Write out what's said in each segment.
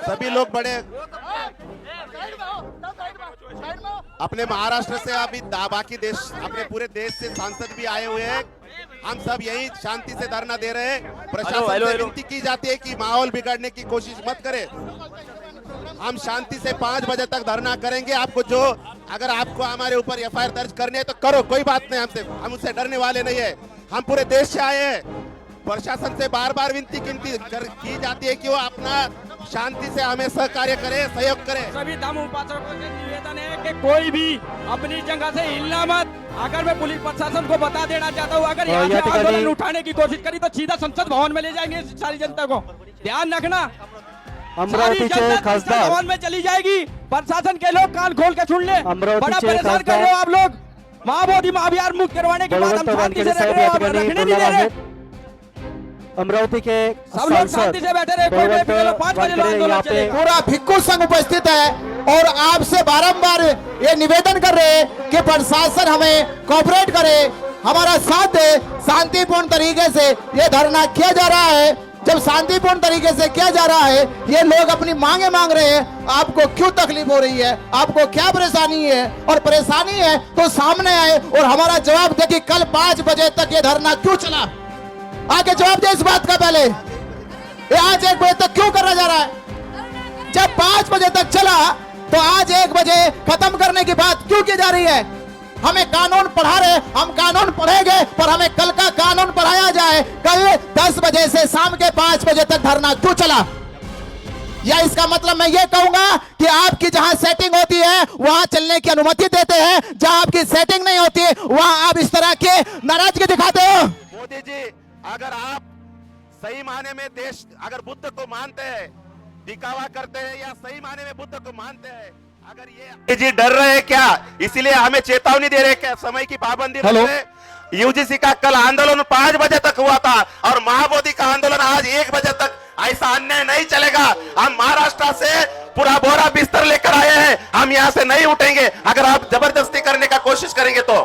सभी लोग बड़े अपने महाराष्ट्र से अभी बाकी देश अपने पूरे देश से सांसद भी आए हुए हैं। हम सब यही शांति से धरना दे रहे हैं। प्रशासन से विनती की जाती है कि माहौल बिगाड़ने की कोशिश मत करें। हम शांति से पाँच बजे तक धरना करेंगे। आपको जो अगर आपको हमारे ऊपर एफआईआर दर्ज करनी है तो करो कोई बात नहीं हमसे। हम उससे डरने वाले नहीं है। हम पूरे देश से आए हैं। प्रशासन से बार बार विनती की जाती है कि वो अपना शांति से हमें सहकार्य करे सहयोग करे। सभी धर्म उपासकों से निवेदन है कि कोई भी अपनी जगह से हिलना मत। अगर मैं पुलिस प्रशासन को बता देना चाहता हूँ अगर यहाँ से आंदोलन उठाने की कोशिश करी तो सीधा संसद भवन में ले जाएँगे सारी जनता को। ध्यान रखना। अमरावतीचे खासदार। भवन में चली जाएगी। प्रशासन के लोग कान खोल के सुन ले। बड़ा परेशान कर रहे हो आप लोग। महाबोधि महाभियान मुक्त करवाने की बात हम शांति से रख रहे हो रखने नहीं दे रहे। अमरावती के सब लोग शांति से बैठे रहे पूरा भिक्खु संघ उपस्थित है और आपसे बारंबार ये निवेदन कर रहे हैं कि प्रशासन हमें कॉपरेट करे। हमारा साथ दे शांतिपूर्ण तरीके से ये धरना किया जा रहा है। जब शांतिपूर्ण तरीके से किया जा रहा है ये लोग अपनी मांगे मांग रहे हैं। आपको क्यों तकलीफ़ हो रही है? आपको क्या परेशानी है? और परेशानी है तो सामने आए और हमारा जवाब दे कि कल पाँच बजे तक ये धरना क्यों चला? आगे जवाब दे इस बात का पहले। ये आज एक बजे तक क्यों करा जा रहा है? जब पाँच बजे तक चला तो आज एक बजे खत्म करने की बात क्यों की जा रही है? हमें कानून पढ़ा रहे, हम कानून पढ़ेंगे, पर हमें कल का कानून पढ़ाया जाए। कल दस बजे से शाम के पाँच बजे तक धरना क्यों चला? या इसका मतलब मैं ये कहूँगा कि आपकी जहाँ सेटिंग होती है, वहाँ चलने की अनुमति देते हैं। जहाँ आपकी सेटिंग नहीं होती, वहाँ आप इस तरह के नाराज़गी दिखाते हो। मोदी जी अगर आप सही माने में देश अगर बुद्ध को मानते हैं दिखावा करते हैं या सही माने में बुद्ध को मानते हैं अगर ये जी डर रहे हैं क्या? इसीलिए हमें चेतावनी दे रहे क्या? समय की पाबंदी रहे यूजीसी का कल आंदोलन पाँच बजे तक हुआ था और महाबोधि का आंदोलन आज एक बजे तक। ऐसा अन्याय नहीं चलेगा। हम महाराष्ट्र से पूरा बोरा बिस्तर लेकर आए हैं। हम यहाँ से नहीं उठेंगे। अगर आप ज़बरदस्ती करने का कोशिश करेंगे तो।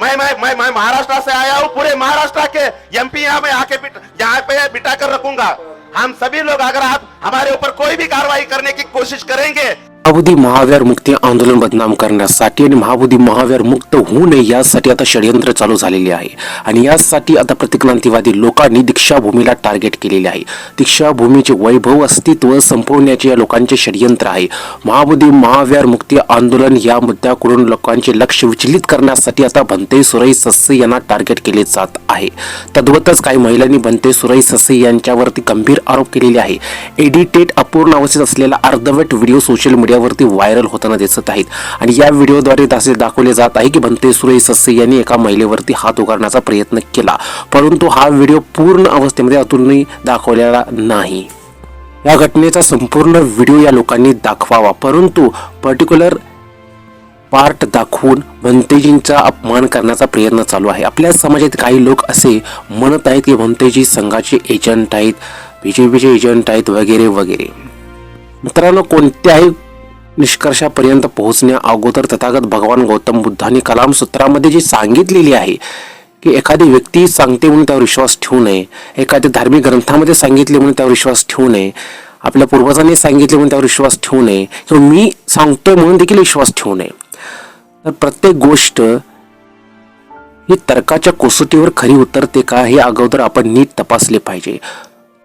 मैं मैं मैं मैं महाराष्ट्र से आया हूँ पूरे महाराष्ट्र के एमपी यहाँ में आके यहाँ पे बिठा कर रखूंगा। हम सभी लोग अगर आप हमारे ऊपर कोई भी कार्रवाई करने की कोशिश करेंगे महाबोधी महाव्यार मुक्ती आंदोलन बदनाम करण्यासाठी आणि महाबोधी महाव्यार मुक्त होऊ नये यासाठी आता षडयंत्र चालू झालेले आहे. आणि यासाठी आता प्रतिक्रांतीवादी लोकांनी दीक्षाभूमीला टार्गेट केलेले आहे. दीक्षाभूमीचे वैभव अस्तित्व संपवण्याचे या लोकांचे षडयंत्र आहे. महाबोधी महाव्यार मुक्ती आंदोलन या मुद्द्याकडून लोकांचे लक्ष विचलित करण्यासाठी आता भंते सुरई सस्से यांना टार्गेट केले जात आहे. तद्वतच काही महिलांनी भंते सुरई सस्से यांच्यावरती गंभीर आरोप केलेले आहे. एडिटेड अपूर्ण अवस्थेत असलेला अर्धवट व्हिडिओ सोशल मीडिया मीडियावरती व्हायरल होताना दिसत आहेत. आणि या व्हिडिओद्वारे असे दाखवले जात आहे की भंते सुरई सस्से यांनी एका महिलेवरती हात उगारण्याचा प्रयत्न केला. परंतु हा व्हिडिओ पूर्ण अवस्थेमध्ये अतुलनी दाखवलेला नाही. या घटनेचा संपूर्ण व्हिडिओ या लोकांनी दाखवावा. परंतु पर्टिक्युलर पार्ट दाखवून भंतेजींचा अपमान करण्याचा प्रयत्न चालू आहे. आपल्या समाजात काही लोक असे म्हणत आहेत की भंतेजी संघाचे एजंट आहेत बीजेपीचे एजंट आहेत वगैरे वगैरे. मित्रांनो कोणत्याही निष्कर्षापर्यंत पोहोचण्या अगोदर तथागत भगवान गौतम बुद्धांनी कलाम सूत्रामध्ये जी सांगितलेली आहे की एखादी व्यक्ती सांगते म्हणून त्यावर विश्वास ठेवू नये एखाद्या धार्मिक ग्रंथामध्ये सांगितले म्हणून त्यावर विश्वास ठेवू नये आपल्या पूर्वजांनी सांगितले म्हणून त्यावर विश्वास ठेवू नये किंवा मी सांगतोय म्हणून देखील विश्वास ठेवू नये. तर प्रत्येक गोष्ट ही तर्काच्या कसोटीवर खरी उतरते का हे अगोदर आपण नीट तपासले पाहिजे.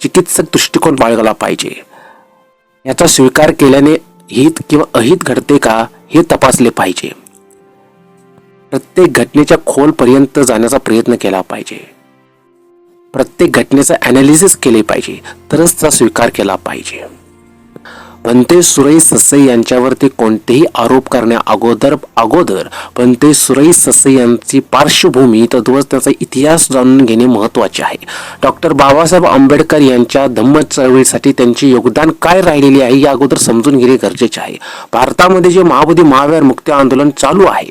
चिकित्सक दृष्टिकोन बाळगला पाहिजे. याचा स्वीकार केल्याने हित किंवा अहित घडते का हे तपासले पाहिजे. प्रत्येक घटनेच्या खोलपर्यंत जाण्याचा प्रयत्न केला पाहिजे. प्रत्येक घटनेचं अनालिसिस केले पाहिजे. तरच त्याचा स्वीकार केला पाहिजे. पंते सुरई सस्से यांच्यावरती कोणतेही आरोप करण्या अगोदर अगोदर पंते सुरई सस्से यांची पार्श्वभूमी तद्वच त्याचा इतिहास जाणून घेणे महत्त्वाचे आहे. डॉक्टर बाबासाहेब आंबेडकर यांच्या धम्म चळवळीसाठी त्यांचे योगदान काय राहिलेले आहे या अगोदर समजून घेणे गरजेचे आहे. भारतामध्ये जे महाबोधी महावीर मुक्ती आंदोलन चालू आहे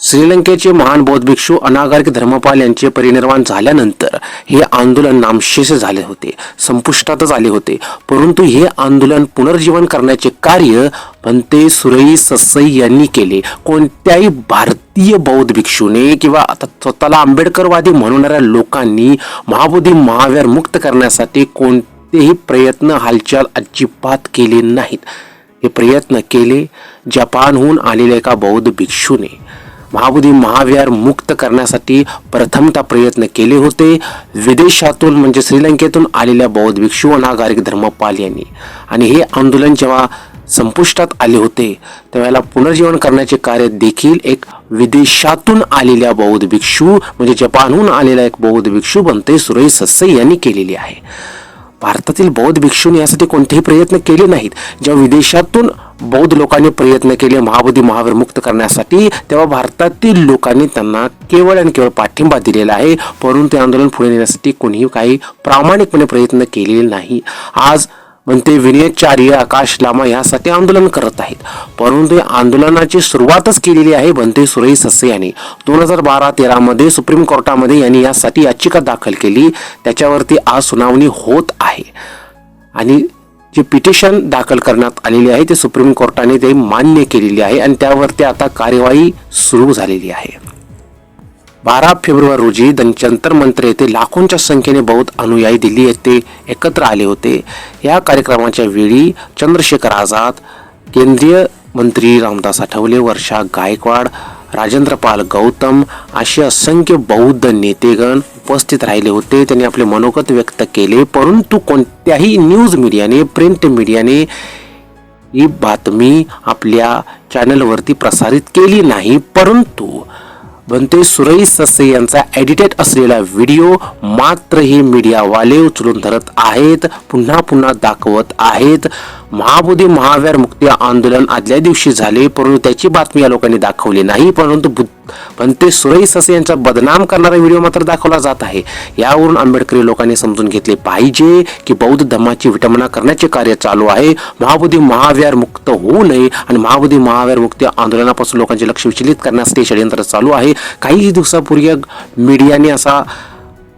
श्रीलंकेचे महान बौद्ध भिक्षू अनागारिक धर्मपाल यांचे परिनिर्वाण झाल्यानंतर हे आंदोलन नामशेष झाले होते संपुष्टातच आले होते. परंतु हे आंदोलन पुनर्जीवन करण्याचे कार्य पंते सुरई ससई यांनी केले. कोणत्याही भारतीय बौद्ध भिक्षूने किंवा आता स्वतःला आंबेडकरवादी म्हणणाऱ्या लोकांनी महाबोधी महावीर मुक्त करण्यासाठी कोणतेही प्रयत्न हालचाल अजिबात केले नाहीत. हे प्रयत्न केले जपानहून आलेल्या एका बौद्ध भिक्षूने. महाबोधी महाविहार मुक्त करण्यासाठी प्रथमतः प्रयत्न केले होते. विदेशातून म्हणजे श्रीलंकेतून आलेल्या बौद्ध भिक्षू अनागारिक धर्मपाल यांनी. आणि हे आंदोलन जेव्हा संपुष्टात आले होते त्यावेळेला पुनर्जीवन करण्याचे कार्य देखील एक विदेशातून आलेल्या बौद्ध भिक्षू म्हणजे जपानहून आलेला एक बौद्ध भिक्षू बनते सुरई सस्से यांनी केलेली आहे. भारतातील बौद्ध भिक्षूंनी यासाठी कोणतेही प्रयत्न केले नाहीत. जेव्हा विदेशातून बौद्ध लोकांनी प्रयत्न केले महाबोधी महावीर मुक्त करण्यासाठी तेव्हा भारतातील लोकांनी त्यांना केवळ आणि केवळ पाठिंबा दिलेला आहे. परंतु ते आंदोलन पुढे नेण्यासाठी कोणीही काही प्रामाणिकपणे प्रयत्न केलेले नाही. आज म्हणते विनयचार्य आकाश लामा यासाठी आंदोलन करत आहेत. परंतु आंदोलनाची सुरुवातच केलेली आहे बनते सुरई ससे यांनी. दोन हजार बारा तेरामध्ये सुप्रीम कोर्टामध्ये यांनी यासाठी याचिका दाखल केली. त्याच्यावरती आज सुनावणी होत आहे. आणि जे पिटिशन दाखल करण्यात आलेली आहे ते सुप्रीम कोर्टाने ते मान्य केलेली आहे आणि त्यावरती आता कार्यवाही सुरू झालेली आहे. बारा फेब्रुवारी रोजी जंतर मंत्र येथे लाखोंच्या संख्येने बौद्ध अनुयायी दिल्ली येथे एकत्र आले होते. या कार्यक्रमाच्या वेळी चंद्रशेखर आझाद केंद्रीय मंत्री रामदास आठवले वर्षा गायकवाड राजेंद्रपाल गौतम असे असंख्य बौद्ध नेतेगण उपस्थित राहिले होते. त्यांनी आपले मनोगत व्यक्त केले परंतु कोणत्याही न्यूज मीडियाने प्रिंट मीडियाने ही बातमी आपल्या चॅनलवरती प्रसारित केली नाही. परंतु बनते. सुरई ससे यांचा एडिटेड असलेला व्हिडिओ मात्रही मीडियावाले उचलून धरत आहेत. पुन्हा पुन्हा दाखवत आहेत. महाबोधी महावीर मुक्ती आंदोलन आदल्या दिवशी झाले परंतु त्याची बातमी या लोकांनी दाखवली नाही परंतु पण ते सुरई ससे यांचा बदनाम करणारा व्हिडिओ मात्र दाखवला जात आहे. यावरून आंबेडकरी लोकांनी समजून घेतले पाहिजे की बौद्ध धर्माची विटंबना करण्याचे कार्य चालू आहे. महाबोधी महाविहार मुक्त होऊ नये आणि महाबोधी महाविहार मुक्ती आंदोलनापासून लोकांचे लक्ष विचलित करण्यासाठी षडयंत्र चालू आहे. काही दिवसापूर्वी मीडियाने असा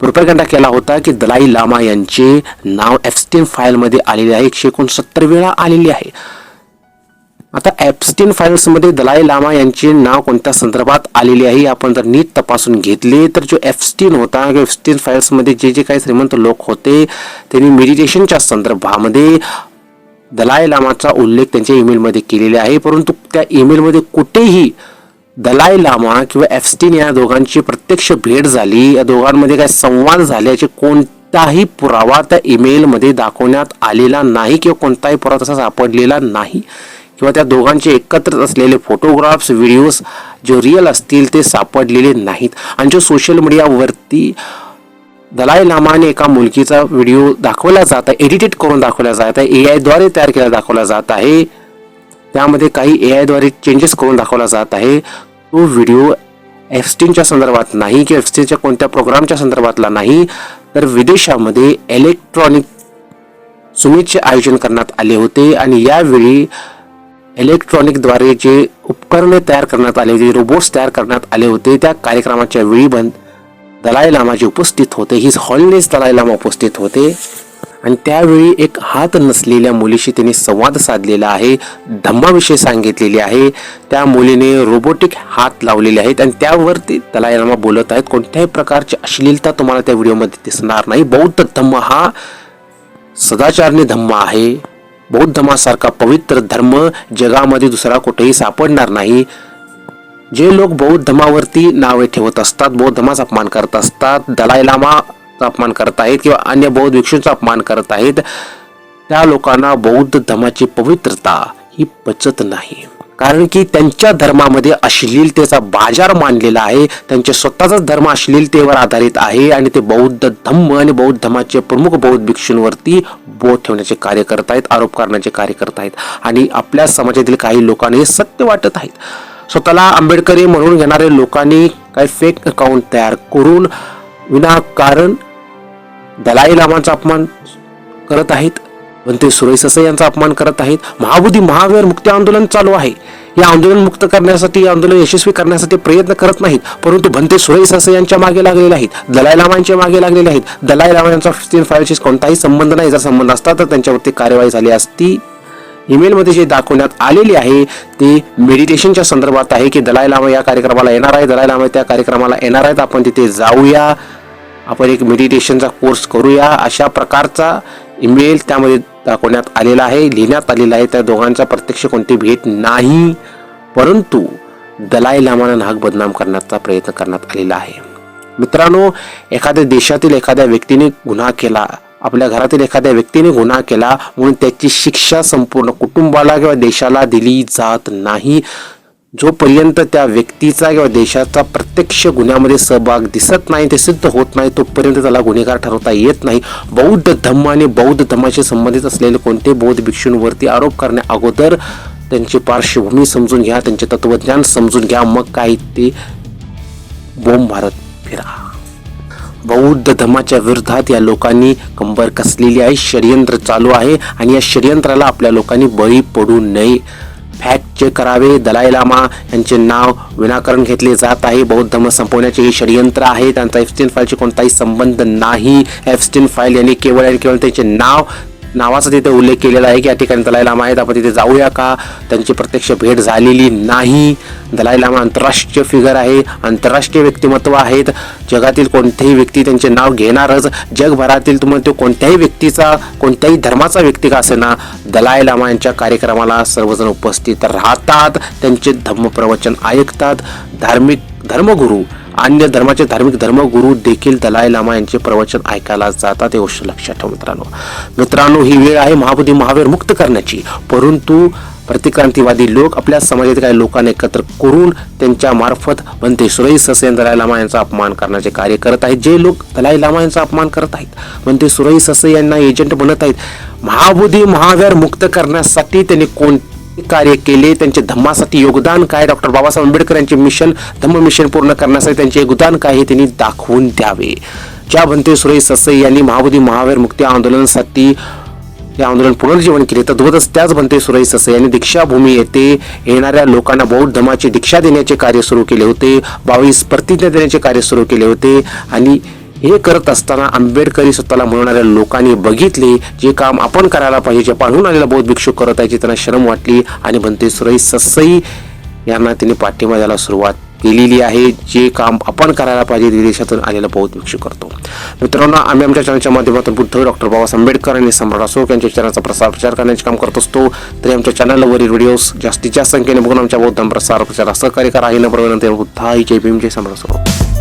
प्रोपेगंडा केला होता की दलाई लामा यांचे नाव एफस्टीन फाईलमध्ये आलेले आहे. एकशे एकोणसत्तर वेळा आलेले आहे. आता ॲपस्टीन फाईल्समध्ये दलाई लामा यांचे नाव कोणत्या संदर्भात आलेले आहे आपण जर नीट तपासून घेतले तर जो एफस्टीन होता एफस्टीन फाईल्समध्ये जे जे काही श्रीमंत लोक होते त्यांनी मेडिटेशनच्या संदर्भामध्ये दलाई लामाचा उल्लेख त्यांच्या ईमेलमध्ये केलेला आहे. परंतु त्या ईमेलमध्ये कुठेही दलाई लामा किंवा एफस्टीन या दोघांची प्रत्यक्ष भेट झाली या दोघांमध्ये काय संवाद झाल्याचे कोणताही पुरावा त्या ईमेलमध्ये दाखवण्यात आलेला नाही किंवा कोणताही पुरावा तसा सापडलेला नाही. किंवा त्या दोघांचे एकत्र असलेले फोटोग्राफ्स व्हिडिओज जे रिअल असतील ते सापडलेले नाहीत. आणि जो सोशल मीडियावरती दलाई लामाने एका मुलगीचा व्हिडिओ दाखवला जात आहे एडिटेड करून दाखवला जात आहे ए आयद्वारे तयार केला दाखवला जात आहे त्यामध्ये काही ए आयद्वारे चेंजेस करून दाखवला जात आहे तो व्हिडिओ एफस्टीनच्या संदर्भात नाही किंवा एफस्टीनच्या कोणत्या प्रोग्रामच्या संदर्भातला नाही तर विदेशामध्ये इलेक्ट्रॉनिक सुमितचे आयोजन करण्यात आले होते. आणि यावेळी इलेक्ट्रॉनिकद्वारे जे उपकरणे तयार करण्यात आले होते रोबोट्स तयार करण्यात आले होते त्या कार्यक्रमाच्या वेळी बंद दलाई लामा जे उपस्थित होते हिज हॉलनेस दलाई लामा उपस्थित होते. आणि त्यावेळी एक हात नसलेल्या मुलीशी त्यांनी संवाद साधलेला आहे धम्माविषयी सांगितलेले आहे. त्या मुलीने रोबोटिक हात लावलेले आहेत आणि त्यावरती दलाई लामा बोलत आहेत. कोणत्याही प्रकारची अश्लीलता तुम्हाला त्या व्हिडिओमध्ये दिसणार नाही. बौद्ध धम्म हा सदाचारने धम्म आहे. बौद्ध धर्मासारखा पवित्र धर्म जगामध्ये दुसरा कुठेही सापडणार नाही. जे लोक बौद्ध धर्मावरती नावे ठेवत असतात बौद्ध धर्माचा अपमान करत असतात दलाई लामाचा अपमान करत आहेत किंवा अन्य बौद्ध भिक्षूंचा अपमान करत आहेत त्या लोकांना बौद्ध धर्माची पवित्रता ही पचत नाही. कारण की त्यांच्या धर्मामध्ये अश्लीलतेचा बाजार मानलेला आहे. त्यांचे स्वतःचाच धर्म अश्लीलतेवर आधारित आहे आणि ते बौद्ध धम्म आणि बौद्ध धर्माचे प्रमुख बौद्ध भिक्षूंवरती बोट ठेवण्याचे कार्य करत आहेत आरोप करण्याचे कार्य करत आहेत आणि आपल्या समाजातील काही लोकांना हे सत्य वाटत आहेत स्वतःला आंबेडकरी म्हणून घेणारे लोकांनी काही फेक अकाउंट तयार करून विनाकारण दलाई लामांचा अपमान करत आहेत. पण ते सुरेश ससे यांचा अपमान करत आहेत. महाबोधी महावीर मुक्ती आंदोलन चालू आहे. या आंदोलन मुक्त करण्यासाठी आंदोलन यशस्वी करण्यासाठी प्रयत्न करत नाहीत. परंतु भंते सुरई ससे यांच्या मागे लागलेले आहेत दलाई लामांच्या मागे लागलेले आहेत. दलाई लामा यांचा फिफ्टीन फाईलशी कोणताही संबंध नाही. जर संबंध असता तर त्यांच्यावरती कार्यवाही झाली असती. ईमेलमध्ये जे दाखवण्यात आलेले आहे ते मेडिटेशनच्या संदर्भात आहे की दलाई लामा या कार्यक्रमाला येणार आहे. दलाई लामा त्या कार्यक्रमाला येणार आहेत. आपण तिथे जाऊया. आपण एक मेडिटेशनचा कोर्स करूया. अशा प्रकारचा ईमेल त्यामध्ये दाखवण्यात आलेला आहे लिहिण्यात आलेला आहे. त्या दोघांचा प्रत्यक्ष कोणती भेट नाही परंतु दलाई लामानं नाग बदनाम करण्याचा प्रयत्न करण्यात आलेला आहे. मित्रांनो एखाद्या देशातील एखाद्या व्यक्तीने गुन्हा केला आपल्या घरातील एखाद्या व्यक्तीने गुन्हा केला म्हणून त्याची शिक्षा संपूर्ण कुटुंबाला किंवा देशाला दिली जात नाही. जोपर्यंत त्या व्यक्तीचा किंवा देशाचा प्रत्यक्ष गुन्ह्यामध्ये सहभाग दिसत नाही ते सिद्ध होत नाही तोपर्यंत त्याला गुन्हेगार ठरवता येत नाही. बौद्ध धम्म आणि बौद्ध धर्माशी संबंधित असलेले कोणते बौद्ध भिक्षूंवरती आरोप करण्या अगोदर त्यांची पार्श्वभूमी समजून घ्या त्यांचे तत्वज्ञान समजून घ्या मग काय ते बोंब भारत फिरा. बौद्ध धर्माच्या विरोधात या लोकांनी कंबर कसलेली आहे षडयंत्र चालू आहे आणि या षडयंत्राला आपल्या लोकांनी बळी पडू नये. फॅक्ट चेक करावे. दलाई लामा यांचे नाव विनाकारण घेतले जात आहे. बौद्ध धर्म संपवण्याचे हे षडयंत्र आहे. त्यांचा एफस्टीन फाईलशी कोणताही संबंध नाही. एफस्टीन फाईल यांनी केवळ आणि केवळ त्यांचे नाव नावाचा तिथे उल्लेख केलेला आहे की या ठिकाणी दलाई लामा आहेत. आपण तिथे जाऊया का? त्यांची प्रत्यक्ष भेट झालेली नाही. दलाई लामा आंतरराष्ट्रीय फिगर आहे. आंतरराष्ट्रीय व्यक्तिमत्व आहेत. जगातील कोणत्याही व्यक्ती त्यांचे नाव घेणारच. जगभरातील तुम्हाला तो कोणत्याही व्यक्तीचा कोणत्याही धर्माचा व्यक्ती का असेना दलाई लामा यांच्या कार्यक्रमाला सर्वजण उपस्थित राहतात. त्यांचे धम्मप्रवचन ऐकतात. धार्मिक धर्मगुरू अन्य धर्माचे धार्मिक धर्मगुरू देखील दलाई लामा यांचे प्रवचन ऐकायला जातात हे गोष्ट लक्षात ठेव मित्रांनो. मित्रांनो ही वेळ आहे महाबोधी महावीर मुक्त करण्याची. परंतु प्रतिक्रांतीवादी लोक आपल्या समाजातील काही लोकांना एकत्र करून त्यांच्या मार्फत म्हणते सुरई ससेन दलाई लामा यांचा अपमान करण्याचे कार्य करत आहेत. जे लोक दलाई लामा यांचा अपमान करत आहेत म्हणते सुरई ससे यांना एजंट बनत आहेत. महाबोधी महावीर मुक्त करण्यासाठी त्यांनी कोण कार्य केले त्यांचे धम्मासाठी योगदान काय? डॉक्टर बाबासाहेब आंबेडकर यांचे मिशन धम्म मिशन पूर्ण करण्यासाठी त्यांचे योगदान काय हे त्यांनी दाखवून द्यावे. ज्या भंते सुरेश ससई यांनी महाबोधी महावीर मुक्ती आंदोलनासाठी हे आंदोलन पुनर्जीवन केले तद्वतच त्याच बनते सुरई ससे यांनी दीक्षाभूमी येथे येणाऱ्या लोकांना बौद्ध धर्माची दीक्षा देण्याचे कार्य सुरू केले होते बावीस प्रतिज्ञा देण्याचे कार्य सुरू केले होते आणि हे करत असताना आंबेडकरी स्वतःला म्हणणाऱ्या लोकांनी बघितले जे काम आपण करायला पाहिजे जे पाहून आलेला बौद्ध भिक्षू करत आहे जे त्यांना शरम वाटली आणि बनते सुरई ससई यांना त्यांनी पाठिंबा द्यायला सुरुवात केलेली आहे. जे काम आपण करायला पाहिजे विदेशातून आलेला बौद्ध भिक्षू करतो. मित्रांनो आम्ही आमच्या चॅनलच्या माध्यमातून बुद्ध डॉक्टर बाबासाहेब आंबेडकर आणि सम्राट अशोक यांच्या चॅनलचा प्रसार प्रचार करण्याचे काम करत असतो. तरी आमच्या चॅनलवरील व्हिडिओज जास्तीत जास्त संख्येने बघून आमच्या बौद्ध प्रसार प्रचार सहकार्य करा. आहे नंबर विनंती बुद्धा ही जय भीम जय सम्राट असो